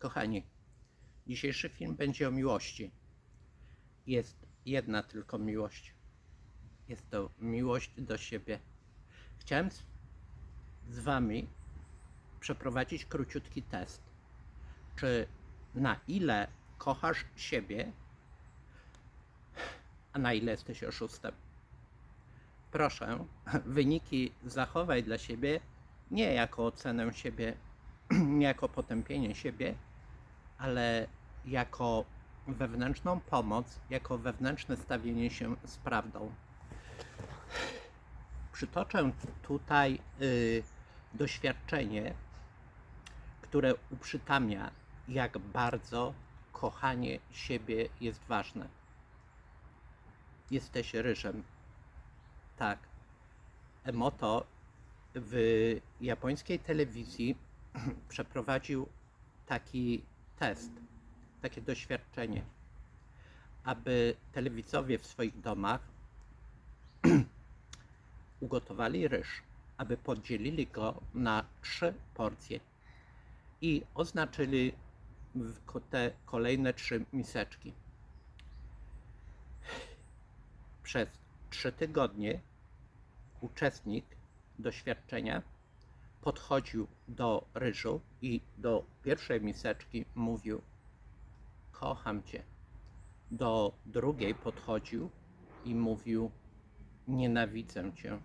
Kochani, dzisiejszy film będzie o miłości. Jest jedna tylko miłość. Jest to miłość do siebie. Chciałem z, z Wami przeprowadzić króciutki test. Czy na ile kochasz siebie, a na ile jesteś oszustem? Proszę, wyniki zachowaj dla siebie nie jako ocenę siebie, nie jako potępienie siebie, ale jako wewnętrzną pomoc, jako wewnętrzne stawienie się z prawdą. Przytoczę tutaj y, doświadczenie, które uprzytamia, jak bardzo kochanie siebie jest ważne. Jesteś ryżem. Tak. Emoto w japońskiej telewizji przeprowadził taki test, takie doświadczenie, aby telewidzowie w swoich domach ugotowali ryż, aby podzielili go na trzy porcje i oznaczyli te kolejne trzy miseczki. Przez trzy tygodnie uczestnik doświadczenia podchodził do ryżu i do pierwszej miseczki mówił: Kocham cię. Do drugiej podchodził i mówił: Nienawidzę cię.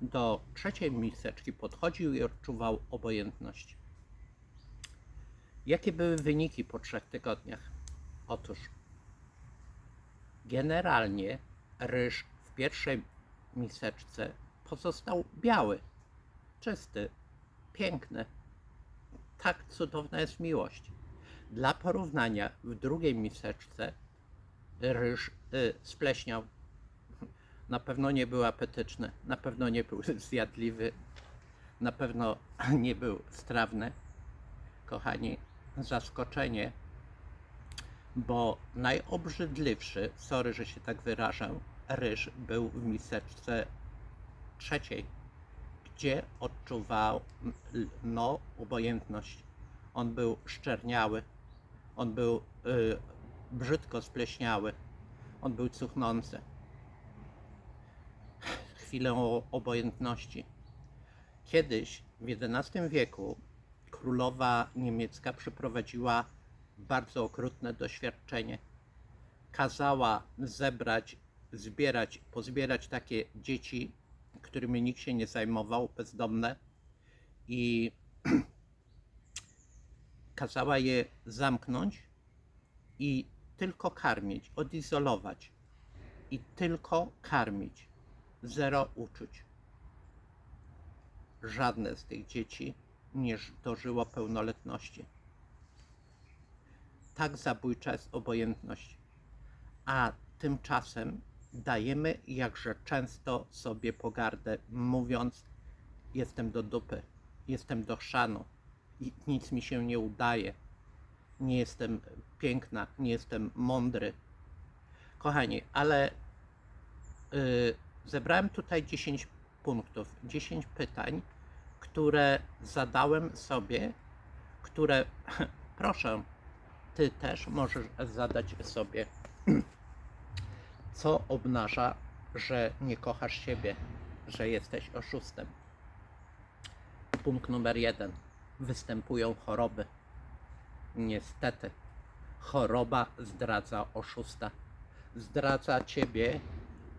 Do trzeciej miseczki podchodził i odczuwał obojętność. Jakie były wyniki po trzech tygodniach? Otóż generalnie ryż w pierwszej miseczce pozostał biały, czysty, piękny. Tak cudowna jest miłość. Dla porównania, w drugiej miseczce ryż y, spleśniał. Na pewno nie był apetyczny, na pewno nie był zjadliwy, na pewno nie był strawny. Kochani, zaskoczenie, bo najobrzydliwszy, sorry, że się tak wyrażę, ryż był w miseczce trzeciej, gdzie odczuwał mm, no, obojętność. On był szczerniały, on był y, brzydko spleśniały, on był cuchnący. Chwilę o obojętności. Kiedyś w XI wieku królowa niemiecka przeprowadziła bardzo okrutne doświadczenie. Kazała zebrać, zbierać, pozbierać takie dzieci, którymi nikt się nie zajmował, bezdomne, i kazała je zamknąć i tylko karmić, odizolować i tylko karmić. Zero uczuć. Żadne z tych dzieci nie dożyło pełnoletności. Tak zabójcza jest obojętność. A tymczasem dajemy jakże często sobie pogardę, mówiąc: Jestem do dupy, jestem do chrzanu, i nic mi się nie udaje, nie jestem piękna, nie jestem mądry. Kochani, ale y, zebrałem tutaj 10 punktów, 10 pytań, które zadałem sobie, które proszę, ty też możesz zadać sobie. Co obnaża, że nie kochasz siebie, że jesteś oszustem? Punkt numer jeden. Występują choroby. Niestety, choroba zdradza oszusta. Zdradza ciebie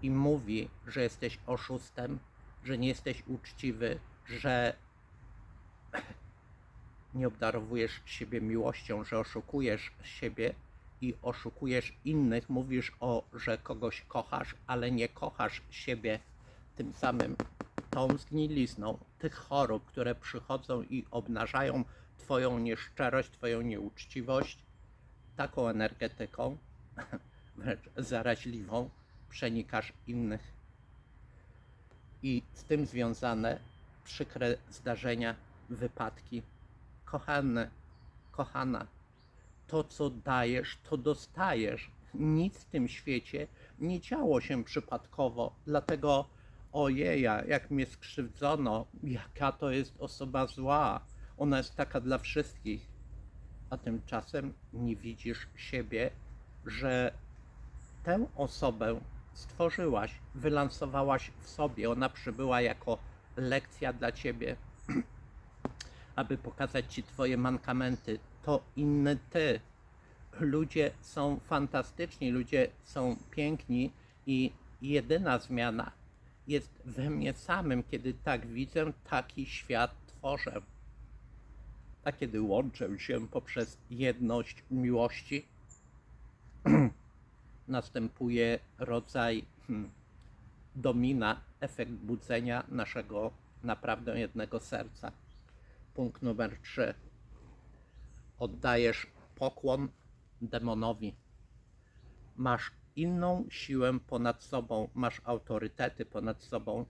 i mówi, że jesteś oszustem, że nie jesteś uczciwy, że nie obdarowujesz siebie miłością, że oszukujesz siebie i oszukujesz innych, mówisz o, że kogoś kochasz, ale nie kochasz siebie tym samym tą zgnilizną tych chorób, które przychodzą i obnażają Twoją nieszczerość, Twoją nieuczciwość, taką energetyką, wręcz zaraźliwą, przenikasz innych. I z tym związane przykre zdarzenia, wypadki. Kochany, kochana, to co dajesz, to dostajesz. Nic w tym świecie nie działo się przypadkowo, dlatego ojeja, jak mnie skrzywdzono, jaka to jest osoba zła. Ona jest taka dla wszystkich. a tymczasem nie widzisz siebie, że tę osobę stworzyłaś, wylansowałaś w sobie. Ona przybyła jako lekcja dla ciebie, aby pokazać ci twoje mankamenty. To inny ty. Ludzie są fantastyczni, ludzie są piękni i jedyna zmiana jest we mnie samym. Kiedy tak widzę, taki świat tworzę. A kiedy łączę się poprzez jedność miłości, następuje rodzaj hmm, domina, efekt budzenia naszego naprawdę jednego serca. Punkt numer 3. Oddajesz pokłon demonowi. Masz inną siłę ponad sobą, masz autorytety ponad sobą,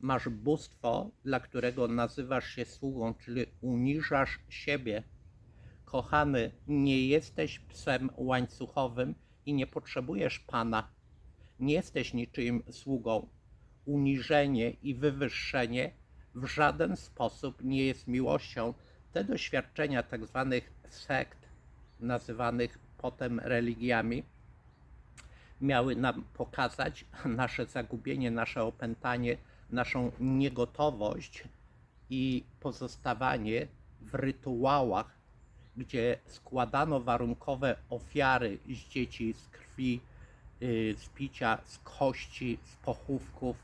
masz bóstwo, dla którego nazywasz się sługą, czyli uniżasz siebie. Kochany, nie jesteś psem łańcuchowym i nie potrzebujesz pana. Nie jesteś niczyim sługą. Uniżenie i wywyższenie w żaden sposób nie jest miłością. Te doświadczenia tak zwanych sekt, nazywanych potem religiami, miały nam pokazać nasze zagubienie, nasze opętanie, naszą niegotowość i pozostawanie w rytuałach, gdzie składano warunkowe ofiary z dzieci, z krwi, y, z picia, z kości, z pochówków,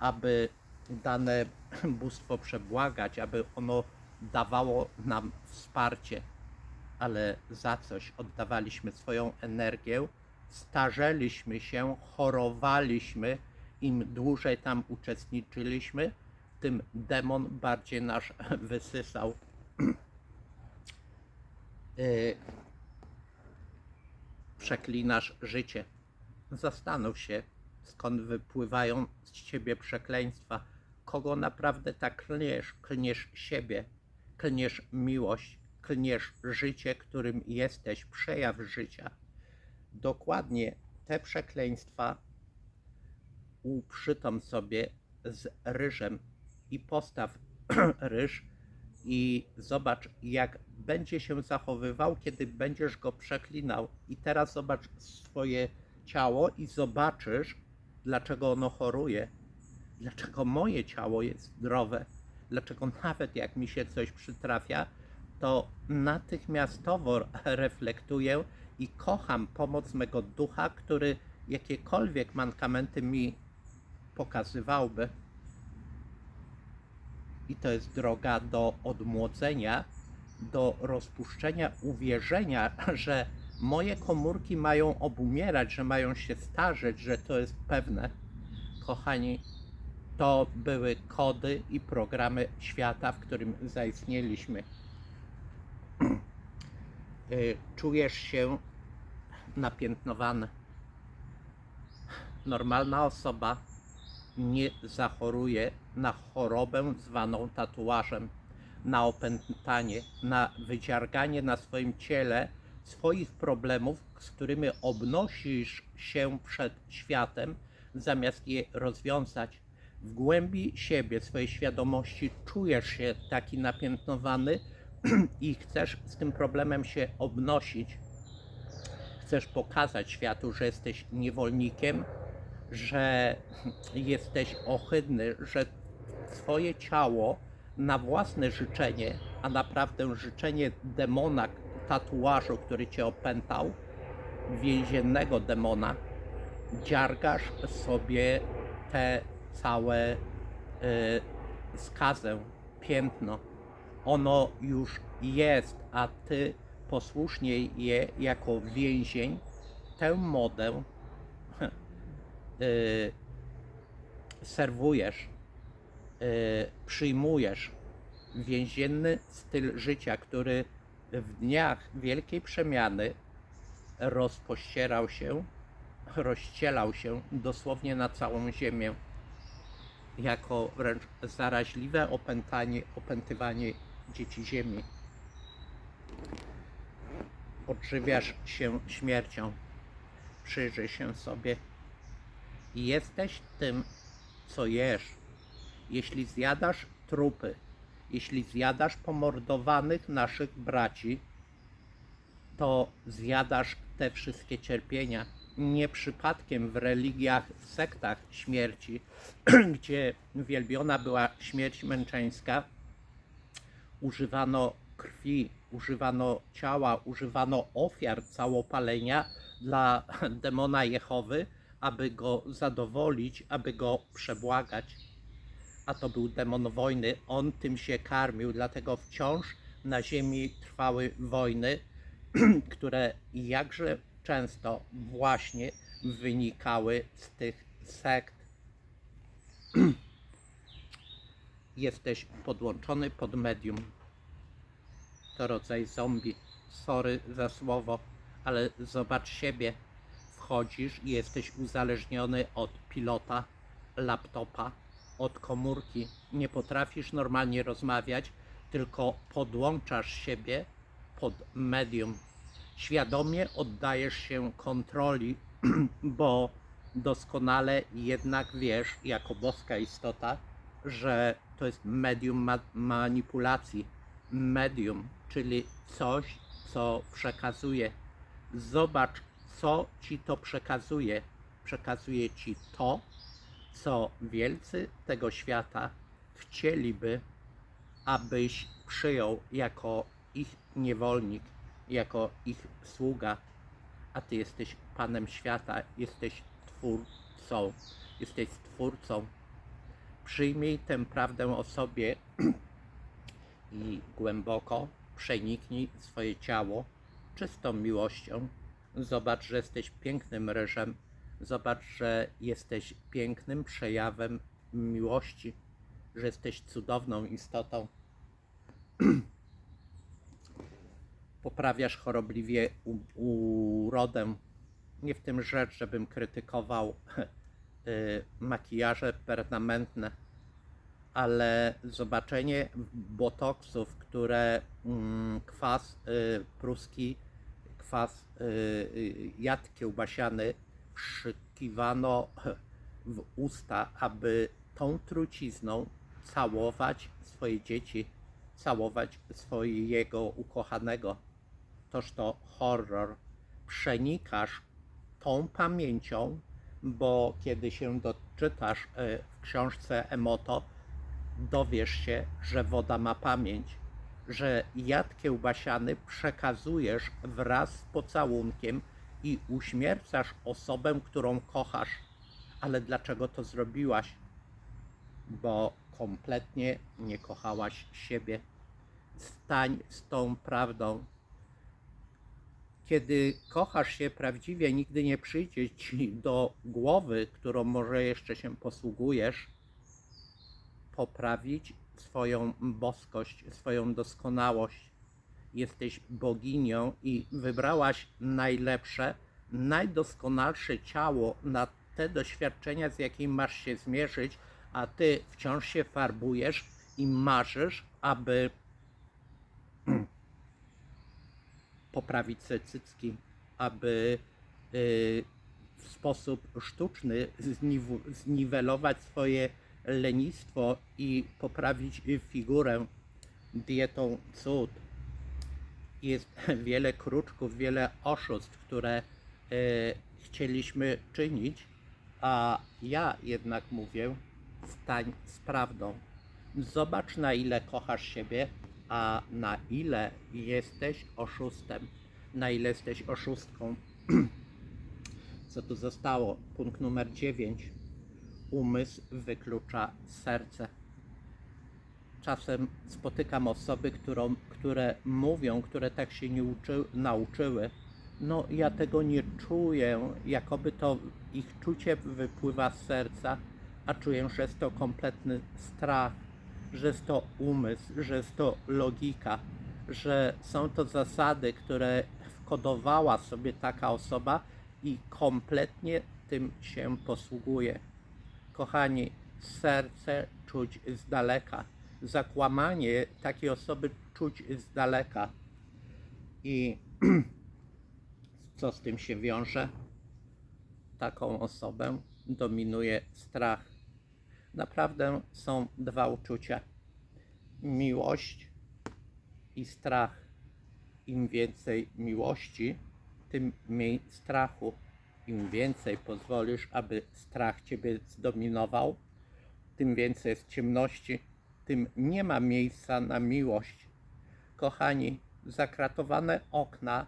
aby dane bóstwo przebłagać, aby ono dawało nam wsparcie, ale za coś oddawaliśmy swoją energię, starzeliśmy się, chorowaliśmy, im dłużej tam uczestniczyliśmy, tym demon bardziej nas wysysał. Y, Przeklinasz życie. Zastanów się, skąd wypływają z ciebie przekleństwa. Kogo naprawdę tak klniesz? Klniesz siebie, klniesz miłość, klniesz życie, którym jesteś, przejaw życia. Dokładnie te przekleństwa uprzytom sobie z ryżem i postaw ryż i zobacz, jak będzie się zachowywał, kiedy będziesz go przeklinał. I teraz zobacz swoje ciało i zobaczysz, dlaczego ono choruje, dlaczego moje ciało jest zdrowe, dlaczego nawet jak mi się coś przytrafia, to natychmiastowo reflektuję i kocham pomoc mego ducha, który jakiekolwiek mankamenty mi pokazywałby. I to jest droga do odmłodzenia, do rozpuszczenia uwierzenia, że moje komórki mają obumierać, że mają się starzeć, że to jest pewne. Kochani, to były kody i programy świata, w którym zaistnieliśmy. Y, Czujesz się napiętnowany. Normalna osoba nie zachoruje na chorobę zwaną tatuażem, na opętanie, na wydziarganie na swoim ciele swoich problemów, z którymi obnosisz się przed światem, zamiast je rozwiązać. W głębi siebie, swojej świadomości czujesz się taki napiętnowany i chcesz z tym problemem się obnosić. Chcesz pokazać światu, że jesteś niewolnikiem, że jesteś ohydny, że Twoje ciało na własne życzenie, a naprawdę życzenie demona tatuażu, który Cię opętał, więziennego demona, dziargasz sobie te całe y, skazę, piętno. Ono już jest, a Ty posłusznie je jako więzień, tę modę y, serwujesz, y, przyjmujesz. Więzienny styl życia, który w dniach wielkiej przemiany rozpościerał się, rozcielał się dosłownie na całą ziemię, jako wręcz zaraźliwe opętanie, opętywanie dzieci ziemi. Odżywiasz się śmiercią. Przyjrzyj się sobie. Jesteś tym, co jesz. Jeśli zjadasz trupy, jeśli zjadasz pomordowanych naszych braci, to zjadasz te wszystkie cierpienia. Nie przypadkiem w religiach, w sektach śmierci, gdzie wielbiona była śmierć męczeńska, używano krwi, używano ciała, używano ofiar całopalenia dla demona Jehowy, aby go zadowolić, aby go przebłagać. A to był demon wojny, on tym się karmił, dlatego wciąż na ziemi trwały wojny, które jakże często właśnie wynikały z tych sekt. Jesteś podłączony pod medium. To rodzaj zombie. Sorry za słowo, ale zobacz siebie. Wchodzisz i jesteś uzależniony od pilota, laptopa, od komórki. Nie potrafisz normalnie rozmawiać, tylko podłączasz siebie pod medium. Świadomie oddajesz się kontroli, bo doskonale jednak wiesz, jako boska istota, że to jest medium ma- manipulacji. Medium, czyli coś, co przekazuje. Zobacz, co ci to przekazuje. Przekazuje ci to, co wielcy tego świata chcieliby, abyś przyjął jako ich niewolnik, jako ich sługa, a ty jesteś Panem świata, jesteś Twórcą, jesteś Stwórcą. Przyjmij tę prawdę o sobie i głęboko przeniknij swoje ciało czystą miłością. Zobacz, że jesteś pięknym ryżem. Zobacz, że jesteś pięknym przejawem miłości, że jesteś cudowną istotą. Poprawiasz chorobliwie urodę. Nie w tym rzecz, żebym krytykował makijaże permanentne, ale zobaczenie botoksów, które mm, kwas y, pruski, kwas y, y, jad kiełbasiany wszykiwano w usta, aby tą trucizną całować swoje dzieci, całować swojego ukochanego. Toż to horror. Przenikasz tą pamięcią, bo kiedy się doczytasz y, w książce Emoto, dowiesz się, że woda ma pamięć, że jad kiełbasiany przekazujesz wraz z pocałunkiem i uśmiercasz osobę, którą kochasz. Ale dlaczego to zrobiłaś? Bo kompletnie nie kochałaś siebie. Stań z tą prawdą. Kiedy kochasz się prawdziwie, nigdy nie przyjdzie ci do głowy, którą może jeszcze się posługujesz, poprawić swoją boskość, swoją doskonałość. Jesteś boginią i wybrałaś najlepsze, najdoskonalsze ciało na te doświadczenia, z jakimi masz się zmierzyć, a ty wciąż się farbujesz i marzysz, aby poprawić sobie cycki, aby y, w sposób sztuczny zniw- zniwelować swoje lenistwo i poprawić figurę dietą cud. Jest wiele kruczków, wiele oszustw, które y, chcieliśmy czynić, a ja jednak mówię, stań z prawdą. Zobacz na ile kochasz siebie, a na ile jesteś oszustem, na ile jesteś oszustką. Co tu zostało? Punkt numer 9. Umysł wyklucza serce. Czasem spotykam osoby, którą, które mówią, które tak się nie uczy, nauczyły. No, ja tego nie czuję, jakoby to ich czucie wypływa z serca, a czuję, że jest to kompletny strach, że jest to umysł, że jest to logika, że są to zasady, które wkodowała sobie taka osoba i kompletnie tym się posługuje. Kochani, serce czuć z daleka. Zakłamanie takiej osoby czuć z daleka. I co z tym się wiąże? Taką osobę dominuje strach. Naprawdę są dwa uczucia: miłość i strach. im więcej miłości, tym mniej strachu. Im więcej pozwolisz, aby strach ciebie zdominował, tym więcej jest ciemności, tym nie ma miejsca na miłość. Kochani, zakratowane okna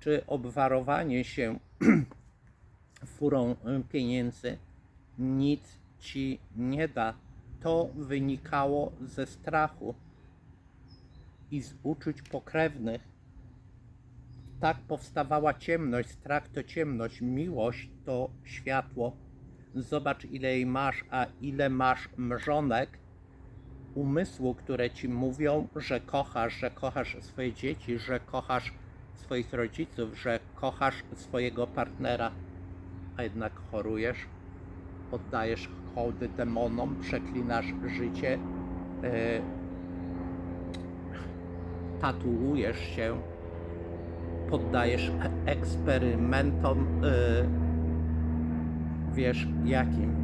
czy obwarowanie się furą pieniędzy nic ci nie da. To wynikało ze strachu i z uczuć pokrewnych. Tak powstawała ciemność, strach to ciemność, miłość to światło. Zobacz, ile jej masz, a ile masz mrzonek umysłu, które ci mówią, że kochasz, że kochasz swoje dzieci, że kochasz swoich rodziców, że kochasz swojego partnera, a jednak chorujesz, oddajesz hołdy demonom, przeklinasz życie, e, tatuujesz się, poddajesz eksperymentom, e, wiesz jakim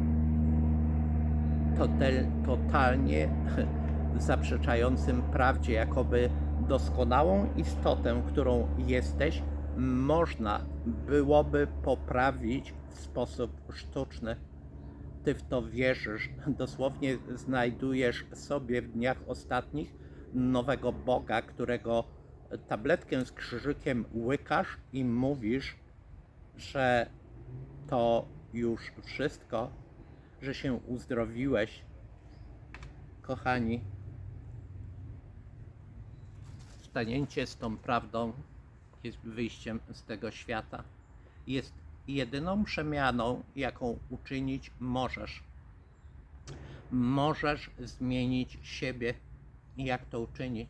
totel, totalnie zaprzeczającym prawdzie, jakoby doskonałą istotę, którą jesteś, można byłoby poprawić w sposób sztuczny. Ty w to wierzysz, dosłownie znajdujesz sobie w dniach ostatnich nowego Boga, którego tabletkę z krzyżykiem łykasz i mówisz, że to już wszystko, że się uzdrowiłeś. Kochani, stanięcie z tą prawdą jest wyjściem z tego świata. Jest jedyną przemianą, jaką uczynić możesz. Możesz zmienić siebie. Jak to uczynić?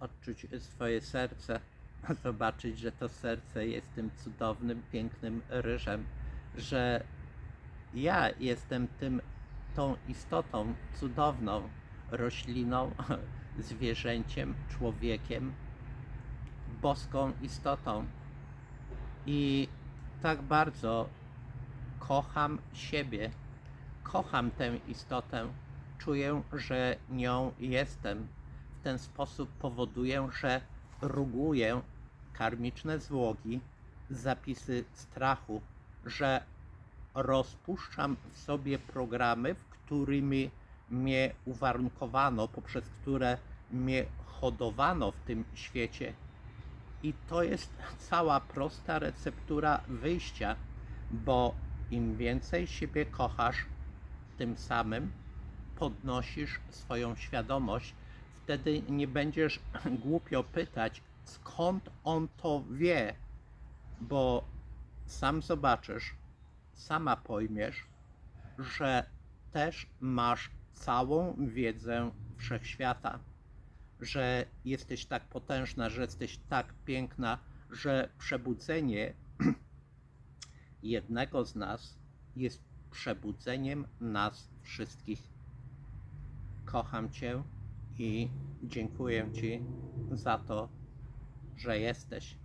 Odczuć swoje serce, zobaczyć, że to serce jest tym cudownym, pięknym ryżem, że ja jestem tym, tą istotą cudowną, rośliną, zwierzęciem, człowiekiem, boską istotą. I tak bardzo kocham siebie, kocham tę istotę, czuję, że nią jestem. W ten sposób powoduję, że ruguję karmiczne zwłoki, zapisy strachu, że rozpuszczam w sobie programy, w którymi mnie uwarunkowano, poprzez które mnie hodowano w tym świecie. I to jest cała prosta receptura wyjścia, bo im więcej siebie kochasz, tym samym podnosisz swoją świadomość. Wtedy nie będziesz głupio pytać, skąd on to wie, bo sam zobaczysz, sama pojmiesz, że też masz całą wiedzę wszechświata, że jesteś tak potężna, że jesteś tak piękna, że przebudzenie jednego z nas jest przebudzeniem nas wszystkich. Kocham Cię i dziękuję Ci za to, że jesteś.